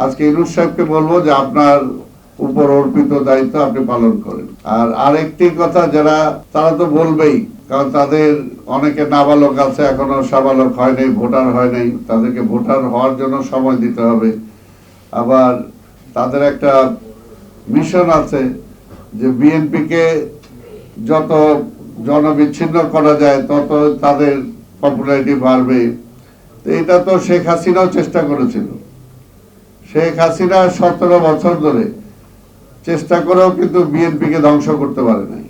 আজকে ইনুস সাহেবকে বলব যে আপনার উপর অর্পিত দায়িত্ব আপনি পালন করেন। আর আরেকটি কথা, যারা, তারা তো বলবেই, কারণ তাদের অনেকে নাবালক আছে, এখনও সাবালক হয় নাই, ভোটার হয় নাই। তাদেরকে ভোটার হওয়ার জন্য সময় দিতে হবে। আবার তাদের একটা মিশন আছে যে বিএনপিকে যত জনবিচ্ছিন্ন করা যায়, তত তাদের পপুলারিটি বাড়বে। এটা তো শেখ হাসিনাও চেষ্টা করেছিল। শেখ হাসিনা সতেরো বছর ধরে চেষ্টা করেও কিন্তু বিএনপিকে ধ্বংস করতে পারে নাই।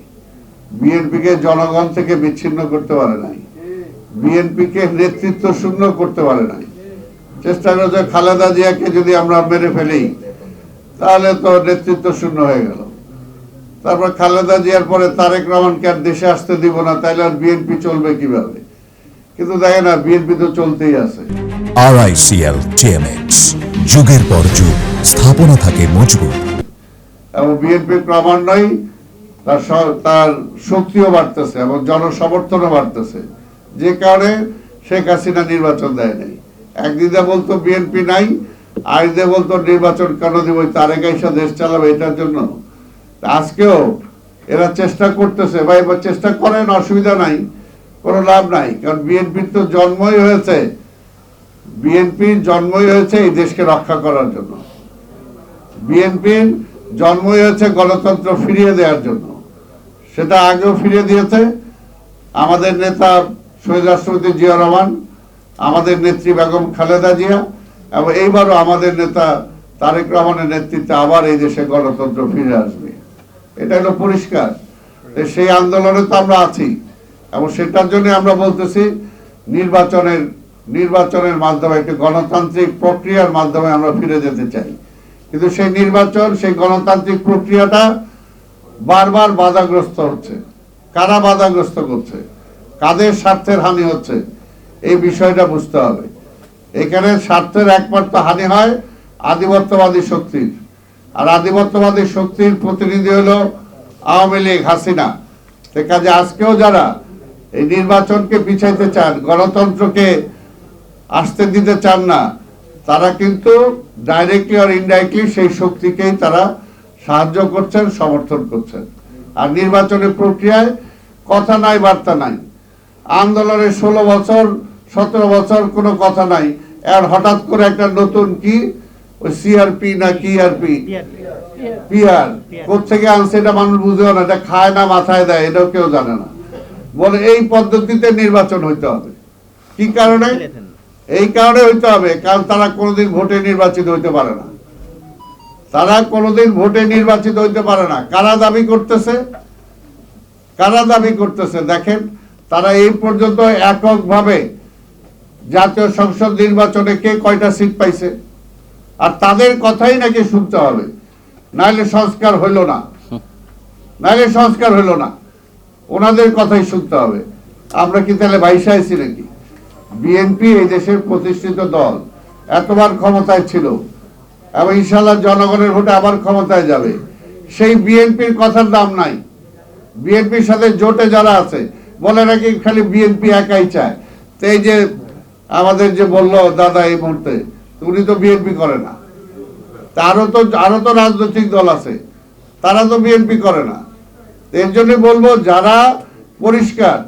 বিএনপিকে জনগণ থেকে বিচ্ছিন্ন করতে পারে নাই। বিএনপিকে নেতৃত্ব শূন্য করতে পারে নাই। চেষ্টা করেছে খালেদা জিয়াকে যদি আমরা মেরে ফেলি, তাহলে তো নেতৃত্ব শূন্য হয়ে গেল। তারপর খালেদা জিয়ার পরে তারেক রহমানকে আর দেশে আসতে দিব না তাহলে আর বিএনপি চলবে কীভাবে? কিন্তু দেখে না বিএনপি তো চলতেই আছে। আরআইসিএল টিএমএক্স যুগের পর যুগ, স্থাপনা থাকে মজবুত। এবং বিএনপি ক্রমান্বয়ে তার তার শক্তিও বাড়তেছে এবং জনসমর্থনও বাড়তেছে। যে কারণে শেখ হাসিনা নির্বাচন দেয় নাই। একদিকে বলতো বিএনপি নাই আরেকদিকে বলতো নির্বাচন কেন দিব তারেক আইসা দেশ চালাবে এটার জন্য। আজকেও এরা চেষ্টা করতেছে বা এবার চেষ্টা করেন, অসুবিধা নাই, কোনো লাভ নাই। কারণ বিএনপির তো জন্মই হয়েছে বিএনপির জন্মই হয়েছে এই দেশকে রক্ষা করার জন্য। বিএনপির জন্মই হয়েছে গণতন্ত্র ফিরিয়ে দেওয়ার জন্য। সেটা আগেও ফিরিয়ে দিয়েছে। আমাদের নেতা শহীদ রাষ্ট্রপতি জিয়া রহমান, আমাদের নেত্রী বেগম খালেদা জিয়া এবং এইবারও আমাদের নেতা তারেক রহমানের নেতৃত্বে আবার এই দেশে গণতন্ত্র ফিরে আসবে। এটা হলো পরিষ্কার। সেই আন্দোলনে তো আমরা আছি এবং সেটার জন্য আমরা বলতেছি, নির্বাচনের নির্বাচনের মাধ্যমে, একটি গণতান্ত্রিক প্রক্রিয়ার মাধ্যমে আমরা ফিরে যেতে চাই। কিন্তু সেই নির্বাচন, সেই গণতান্ত্রিক প্রক্রিয়াটা বারবার বাধাগ্রস্ত হচ্ছে। কারা বাধাগ্রস্ত করছে? কাদের স্বার্থের হানি হচ্ছে? এই বিষয়টা বুঝতে হবে। এখানে স্বার্থের একমাত্র হানি হয় আধিপত্যবাদী শক্তির। আর আধিপত্যবাদী শক্তির প্রতিনিধি হলো আওয়ামী লীগ, হাসিনা। সে কাজে আজকেও যারা এই নির্বাচনকে পিছাইতে চান, গণতন্ত্রকে আসতে দিতে চান না, তারা কিন্তু ডাইরেক্টলি আর ইনডাইরেক্টলি সেই শক্তিকেই তারা সাহায্য করছেন, সমর্থন করছেন। আর নির্বাচনের প্রক্রিয়ায় কথা নাই, বার্তা নাই। আন্দোলনের ষোলো বছর, সতেরো বছর কোনো কথা নাই। আর হঠাৎ করে একটা নতুন কি? সিআরপি না কি আরপি পিআর কোথেকে আনছে এটা মানুষ বুঝেও না, এটা খায় না, মাথায় দেয়, এটাও কেউ জানে না। বলে এই পদ্ধতিতে নির্বাচন হইতে হবে। কি কারণে? এই কারণে হইতে হবে, কারণ তারা কোনোদিন ভোটে নির্বাচিত হইতে পারে না। তারা কোনোদিন ভোটে নির্বাচিত হইতে পারে না। কারা দাবি করতেছে? কারা দাবি করতেছে? দেখেন, তারা এই পর্যন্ত এককভাবে জাতীয় সংসদ নির্বাচনে কে কয়টা সিট পাইছে? আর তাদের কথাই নাকি শুনতে হবে। নাইলে সংস্কার হইল না। নাইলে সংস্কার হইল না। ওনাদের কথাই শুনতে হবে। আমরা কি তাহলে বাইশে আইছি নাকি? বিএনপি এই দেশের প্রতিষ্ঠিত দল। এতবার ক্ষমতায় ছিল। এবং ইনশাল্লাহ জনগণের ভোটে আবার ক্ষমতায় যাবে। সেই বিএনপির কথার দাম নাই। বিএনপির সাথে জোটে যারা আছে বলে নাকি খালি বিএনপি একাই চায়। তো এই যে আমাদের যে বলল দাদা এই মুহূর্তে, উনি তো বিএনপি করে না। তা আরও তো আরও তো রাজনৈতিক দল আছে। তারা তো বিএনপি করে না। এর জন্য বলব, যারা পরিষ্কার,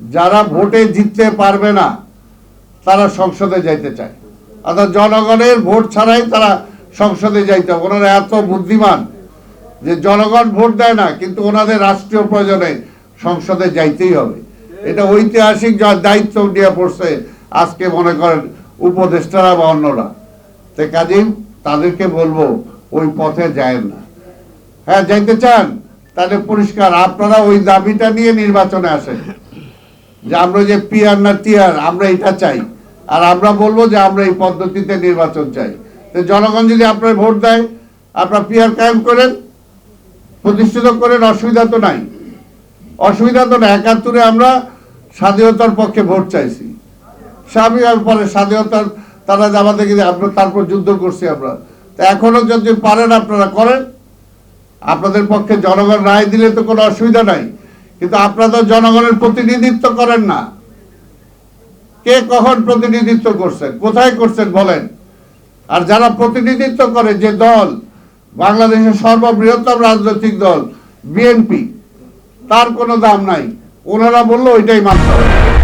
যারা ভোটে জিততে পারবে না তারা সংসদে যাইতে চায়। অর্থাৎ জনগণের ভোট ছাড়াই তারা সংসদে যাইতে ওনারা এত বুদ্ধিমান যে জনগণ ভোট দেয় না, কিন্তু ওনাদের রাষ্ট্রীয় প্রয়োজনে সংসদে যাইতেই হবে। এটা ঐতিহাসিক দায়িত্ব নিয়ে পড়ছে, আজকে মনে করেন উপদেষ্টারা বা অন্যরা। তো কাজেই তাদেরকে বলব, ওই পথে যায় না। হ্যাঁ যাইতে চান, তাহলে পরিষ্কার, আপনারা ওই দাবিটা নিয়ে নির্বাচনে আসেন। যে আমরা যে পিয়ার না টিয়ার আমরা এটা চাই। আর আমরা বলব যে আমরা এই পদ্ধতিতে নির্বাচন চাই। তো জনগণ যদি আপনার ভোট দেয়, আপনার পিয়ার কায়েম করেন, প্রতিষ্ঠিত করেন, অসুবিধা তো নাই। অসুবিধা তো না একাত্তরে আমরা স্বাধীনতার পক্ষে ভোট চাইছি। স্বামী পরে স্বাধীনতার তারা যে আমরা তারপর যুদ্ধ করছি আমরা। তা এখনও যদি পারেন আপনারা করেন। আপনাদের পক্ষে জনগণ রায় দিলে তো কোনো অসুবিধা নাই। কিন্তু আপনারা জনগণের প্রতিনিধিত্ব করেন না। কে কখন প্রতিনিধিত্ব করছেন? কোথায় করছেন বলেন? আর যারা প্রতিনিধিত্ব করে যে দল, বাংলাদেশের সর্ববৃহত্তম রাজনৈতিক দল, বিএনপি, তার কোনো দাম নাই। ওনারা বলল ওইটাই মানতে হবে।